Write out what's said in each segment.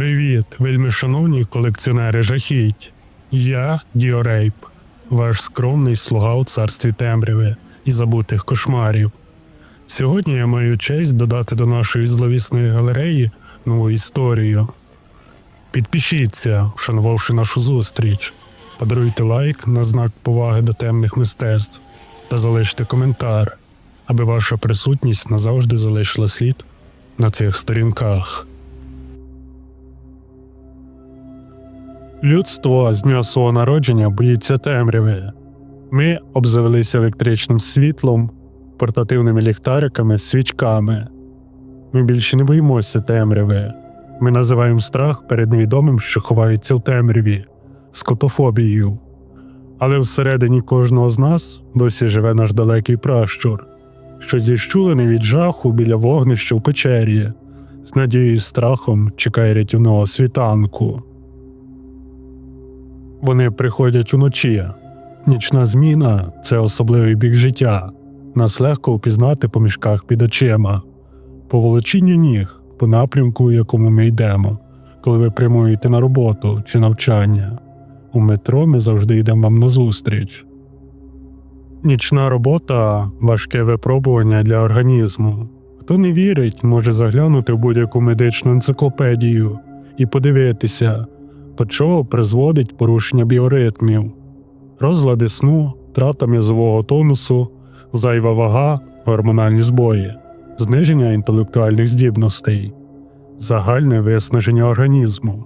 Привіт, вельми шановні колекціонери жахіть. Я Діорейп, ваш скромний слуга у царстві темряви і забутих кошмарів. Сьогодні я маю честь додати до нашої зловісної галереї нову історію. Підпишіться, вшанувавши нашу зустріч, подаруйте лайк на знак поваги до темних мистецтв та залиште коментар, аби ваша присутність назавжди залишила слід на цих сторінках. Людство з дня свого народження боїться темряви. Ми обзавелися електричним світлом, портативними ліхтариками, свічками. Ми більше не боїмося темряви. Ми називаємо страх перед невідомим, що ховається в темряві, скотофобією. Але всередині кожного з нас досі живе наш далекий пращур, що зіщулений від жаху біля вогнища в печері, з надією і страхом чекає рятівного світанку. Вони приходять уночі. Нічна зміна це особливий бік життя. Нас легко впізнати по мішках під очима, по волочінню ніг, по напрямку, у якому ми йдемо, коли ви прямуєте на роботу чи навчання. У метро ми завжди йдемо вам назустріч. Нічна робота важке випробування для організму. Хто не вірить, може заглянути в будь-яку медичну енциклопедію і подивитися, до чого призводить порушення біоритмів, розлади сну, трата м'язового тонусу, зайва вага, гормональні збої, зниження інтелектуальних здібностей, загальне виснаження організму.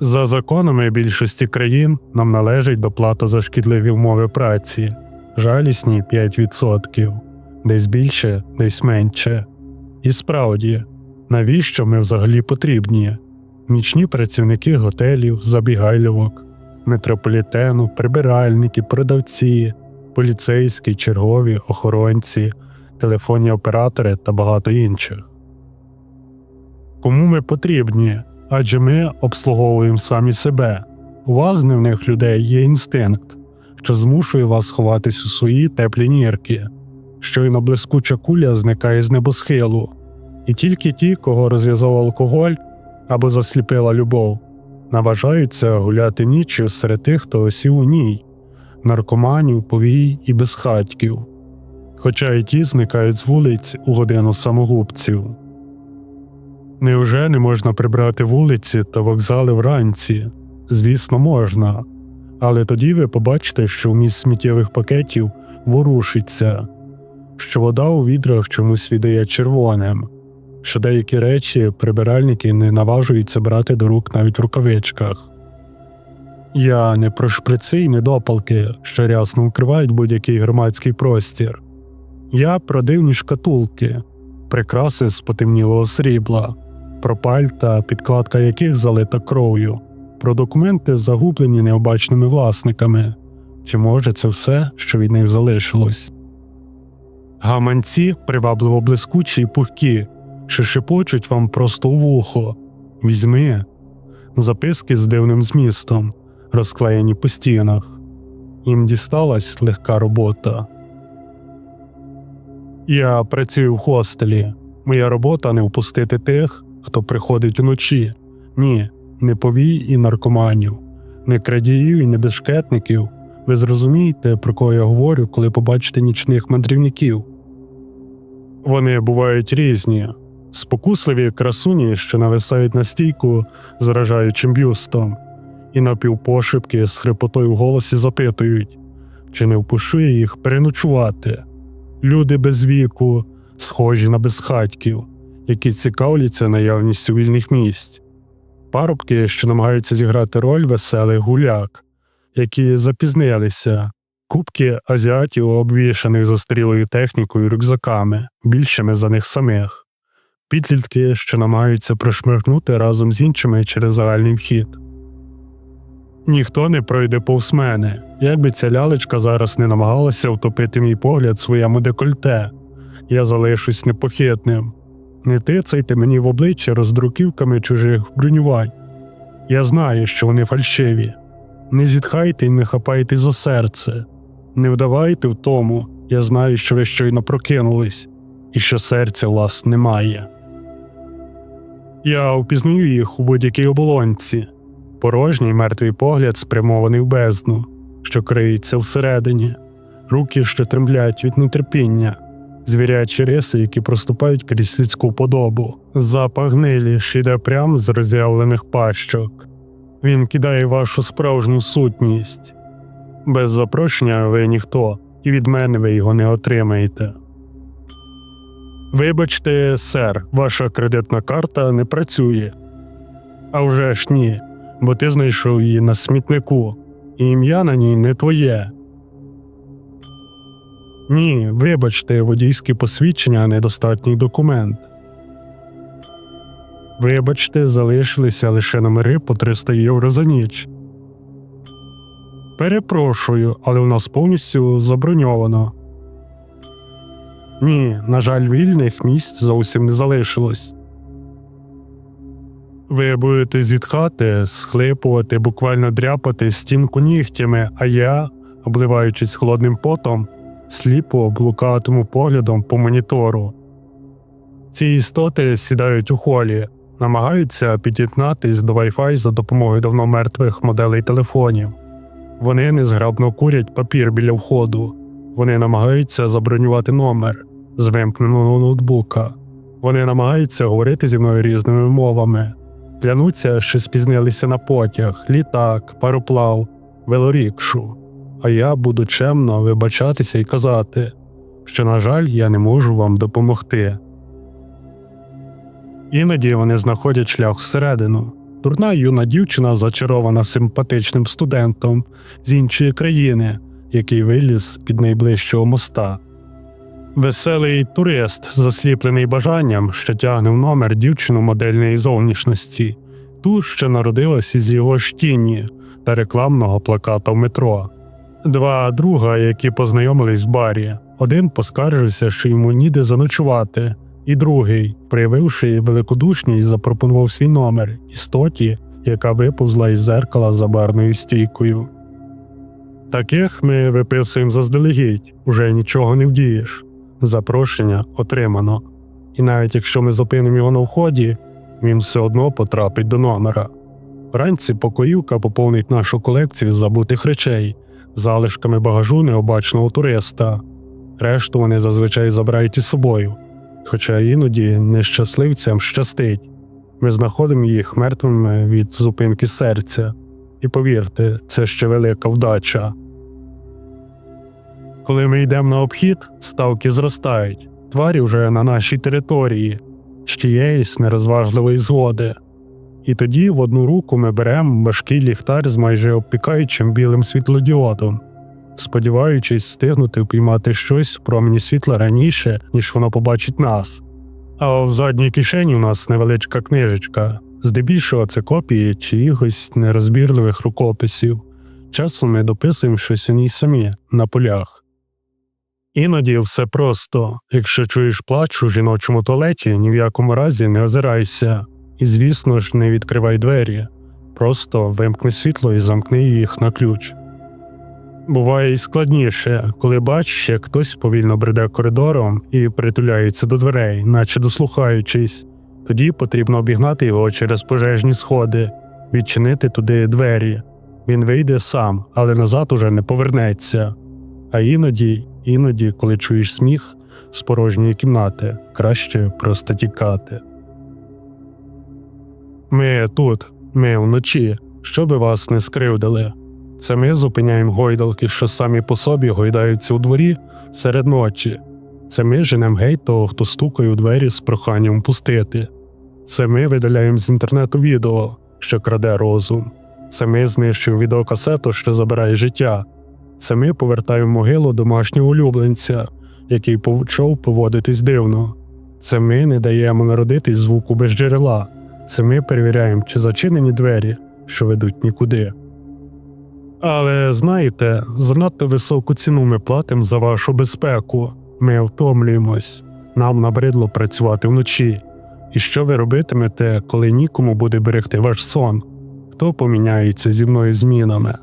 За законами більшості країн нам належить доплата за шкідливі умови праці, жалісні 5%, десь більше, десь менше. І справді, навіщо ми взагалі потрібні? Нічні працівники готелів, забігайлівок, метрополітену, прибиральники, продавці, поліцейські, чергові, охоронці, телефонні оператори та багато інших. Кому ми потрібні? Адже ми обслуговуємо самі себе. У вас, дневних людей, є інстинкт, що змушує вас сховатись у свої теплі нірки. Щойно блискуча куля зникає з небосхилу, і тільки ті, кого розв'язав алкоголь, або засліпила любов, наважаються гуляти ніччю серед тих, хто осів у ній, наркоманів, повій і безхатьків, хоча і ті зникають з вулиць у годину самогубців. Невже не можна прибрати вулиці та вокзали вранці? Звісно, можна, але тоді ви побачите, що вміст сміттєвих пакетів ворушиться, що вода у відрах чомусь віддає червоним, що деякі речі прибиральники не наважуються брати до рук навіть в рукавичках. Я не про шприци й недопалки, що рясно укривають будь-який громадський простір. Я про дивні шкатулки, прикраси з потемнілого срібла, про пальта, підкладка яких залита кров'ю, про документи, загублені необачними власниками. Чи може це все, що від них залишилось? Гаманці привабливо блискучі й пухкі, що шепочуть вам просто у вухо. Візьми записки з дивним змістом, розклеєні по стінах. Їм дісталась легка робота. Я працюю в хостелі. Моя робота не впустити тих, хто приходить вночі. Ні, не повій і наркоманів, не крадіїв і не безшкетників. Ви зрозумієте, про кого я говорю, коли побачите нічних мандрівників. Вони бувають різні, спокусливі красуні, що нависають на стійку заражаючим бюстом, і напівпошепки з хрипотою в голосі запитують, чи не впущу я їх переночувати. Люди без віку, схожі на безхатьків, які цікавляться наявністю вільних місць, парубки, що намагаються зіграти роль веселих гуляк, які запізнилися. Кубки азіатів, обвішаних застрілою технікою рюкзаками, більшими за них самих підлітки, що намагаються прошмиркнути разом з іншими через загальний вхід. Ніхто не пройде повз мене, якби ця лялечка зараз не намагалася втопити мій погляд своєму декольте, я залишусь непохитним. Не тицайте мені в обличчя роздруківками чужих бронювань. Я знаю, що вони фальшиві. Не зітхайте і не хапайте за серце, не вдавайте в тому, я знаю, що ви щойно прокинулись, і що серця у вас немає. Я впізнаю їх у будь-якій оболонці. Порожній мертвий погляд спрямований в бездну, що криється всередині, руки, що тремблять від нетерпіння, звірячі риси, які проступають крізь людську подобу, запах гнилі, що йде прямо з роз'явлених пащок. Він кидає вашу справжню сутність. Без запрошення ви ніхто, і від мене ви його не отримаєте. Вибачте, сер, ваша кредитна карта не працює. А вже ж ні, бо ти знайшов її на смітнику, і ім'я на ній не твоє. Ні, вибачте, водійське посвідчення недостатній документ. Вибачте, залишилися лише номери по 300 євро за ніч. Перепрошую, але у нас повністю заброньовано. Ні, на жаль, вільних місць зовсім не залишилось. Ви будете зітхати, схлипувати, буквально дряпати стінку нігтями, а я, обливаючись холодним потом, сліпо блукатиму поглядом по монітору. Ці істоти сідають у холі, намагаються під'єднатись до Wi-Fi за допомогою давно мертвих моделей телефонів. Вони незграбно курять папір біля входу. Вони намагаються забронювати номер з вимкненого ноутбука. Вони намагаються говорити зі мною різними мовами. Клянуться, що спізнилися на потяг, літак, пароплав, велорікшу. А я буду чемно вибачатися і казати, що, на жаль, я не можу вам допомогти. Іноді вони знаходять шлях всередину. Дурна юна дівчина зачарована симпатичним студентом з іншої країни, який виліз під найближчого моста. Веселий турист, засліплений бажанням, що тягне в номер дівчину модельної зовнішності, ту, що народилась із його ж тіні та рекламного плаката в метро. Два друга, які познайомились в барі, один поскаржився, що йому ніде заночувати, і другий, проявивши великодушність, запропонував свій номер істоті, яка виповзла із зеркала за барною стійкою. Таких ми виписуємо заздалегідь, уже нічого не вдієш. Запрошення отримано. І навіть якщо ми зупинимо його на вході, він все одно потрапить до номера. Вранці покоївка поповнить нашу колекцію забутих речей, залишками багажу необачного туриста. Решту вони зазвичай забирають із собою, хоча іноді нещасливцям щастить. Ми знаходимо їх мертвими від зупинки серця. І повірте, це ще велика вдача. Коли ми йдемо на обхід, ставки зростають, тварі вже на нашій території, з чиєїсь нерозважливої згоди. І тоді в одну руку ми беремо важкий ліхтар з майже обпікаючим білим світлодіодом, сподіваючись встигнути впіймати щось в промені світла раніше, ніж воно побачить нас. А в задній кишені у нас невеличка книжечка, здебільшого це копії чиїхось нерозбірливих рукописів. Часом ми дописуємо щось у ній самі на полях. Іноді все просто якщо чуєш плач у жіночому туалеті, ні в якому разі не озирайся, і, звісно ж, не відкривай двері, просто вимкни світло і замкни їх на ключ. Буває й складніше, коли бачиш, як хтось повільно бреде коридором і притуляється до дверей, наче дослухаючись, тоді потрібно обігнати його через пожежні сходи, відчинити туди двері. Він вийде сам, але назад уже не повернеться. А іноді, іноді, коли чуєш сміх з порожньої кімнати, краще просто тікати. Ми тут, ми вночі, щоби вас не скривдили. Це ми зупиняємо гойдалки, що самі по собі гойдаються у дворі серед ночі. Це ми женемо геть того, хто стукає у двері з проханням пустити. Це ми видаляємо з інтернету відео, що краде розум. Це ми знищуємо відеокасету, що забирає життя. Це ми повертаємо могилу домашнього улюбленця, який почав поводитись дивно. Це ми не даємо народитись звуку без джерела. Це ми перевіряємо, чи зачинені двері, що ведуть нікуди. Але знаєте, занадто високу ціну ми платимо за вашу безпеку. Ми втомлюємось, нам набридло працювати вночі. І що ви робитимете, коли нікому буде берегти ваш сон? Хто поміняється зі мною змінами?